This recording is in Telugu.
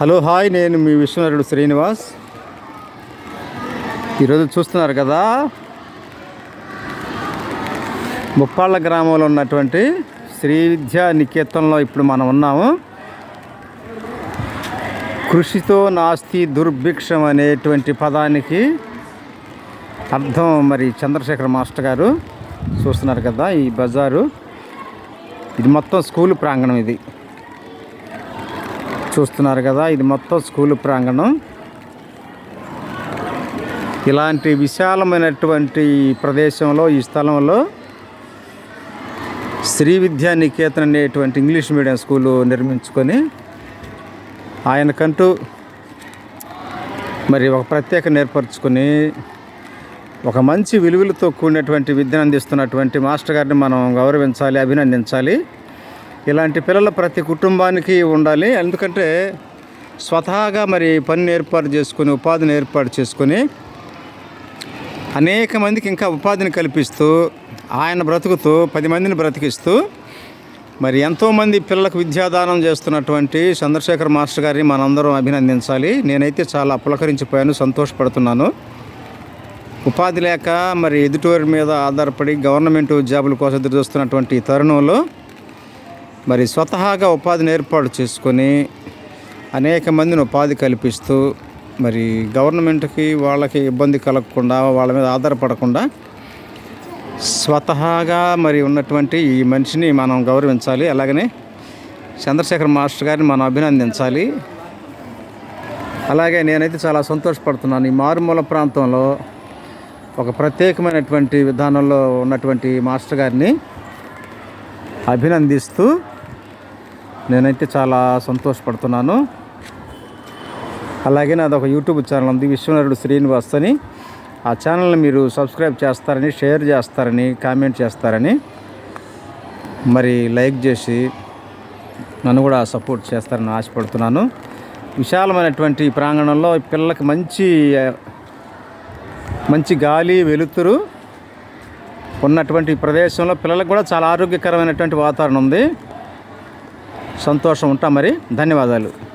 హలో హాయ్ నేను మీ విశ్వనరుడు శ్రీనివాస్. ఈరోజు చూస్తున్నారు కదా ముప్పాళ్ళ గ్రామంలో ఉన్నటువంటి శ్రీ విద్యా నికేతనంలో ఇప్పుడు మనం ఉన్నాము. కృషితో నాస్తి దుర్భిక్షం అనేటువంటి పదానికి అర్థం మరి చంద్రశేఖర్ మాస్టర్ గారు చూస్తున్నారు కదా ఈ బజారు. ఇది మొత్తం స్కూల్ ప్రాంగణం ఇది. చూస్తున్నారు కదా ఇది మొత్తం స్కూల్ ప్రాంగణం. ఇలాంటి విశాలమైనటువంటి ప్రదేశంలో ఈ స్థలంలో శ్రీ విద్యా నికేతన్ అనేటువంటి ఇంగ్లీష్ మీడియం స్కూలు నిర్మించుకొని ఆయనకంటూ మరి ఒక ప్రత్యేక నేర్పరచుకొని ఒక మంచి విలువలతో కూడినటువంటి విద్యను అందిస్తున్నటువంటి మాస్టర్ గారిని మనం గౌరవించాలి అభినందించాలి. ఇలాంటి పిల్లలు ప్రతి కుటుంబానికి ఉండాలి. ఎందుకంటే స్వతహాగా మరి పనిని ఏర్పాటు చేసుకుని ఉపాధిని ఏర్పాటు చేసుకొని అనేక మందికి ఇంకా ఉపాధిని కల్పిస్తూ ఆయన బ్రతుకుతూ పది మందిని బ్రతికిస్తూ మరి ఎంతోమంది పిల్లలకు విద్యాదానం చేస్తున్నటువంటి చంద్రశేఖర్ మాస్టర్ గారిని మనందరం అభినందించాలి. నేనైతే చాలా పులకరించిపోయాను సంతోషపడుతున్నాను. ఉపాధి లేక మరి ఎదుటివారి మీద ఆధారపడి గవర్నమెంట్ జాబుల కోసం ఎదురు చూస్తున్నటువంటి తరుణంలో మరి స్వతహాగా ఉపాధిని ఏర్పాటు చేసుకొని అనేక మందిని ఉపాధి కల్పిస్తూ మరి గవర్నమెంట్కి వాళ్ళకి ఇబ్బంది కలగకుండా వాళ్ళ మీద ఆధారపడకుండా స్వతహాగా మరి ఉన్నటువంటి ఈ మనిషిని మనం గౌరవించాలి. అలాగనే చంద్రశేఖర్ మాస్టర్ గారిని మనం అభినందించాలి. అలాగే నేనైతే చాలా సంతోషపడుతున్నాను. ఈ మారుమూల ప్రాంతంలో ఒక ప్రత్యేకమైనటువంటి విధానంలో ఉన్నటువంటి మాస్టర్ గారిని అభినందిస్తూ నేనైతే చాలా సంతోషపడుతున్నాను. అలాగే నాది ఒక యూట్యూబ్ ఛానల్ ఉంది విశ్వనరుడు శ్రీనివాస్ అని. ఆ ఛానల్ని మీరు సబ్స్క్రైబ్ చేస్తారని షేర్ చేస్తారని కామెంట్ చేస్తారని. మరి లైక్ చేసి నన్ను కూడా సపోర్ట్ చేస్తారని ఆశపడుతున్నాను. విశాలమైనటువంటి ప్రాంగణంలో పిల్లలకి మంచి మంచి గాలి వెలుతురు ఉన్నటువంటి ప్రదేశంలో పిల్లలకు కూడా చాలా ఆరోగ్యకరమైనటువంటి వాతావరణం ఉంది. సంతోషం ఉంటాం మరి. ధన్యవాదాలు.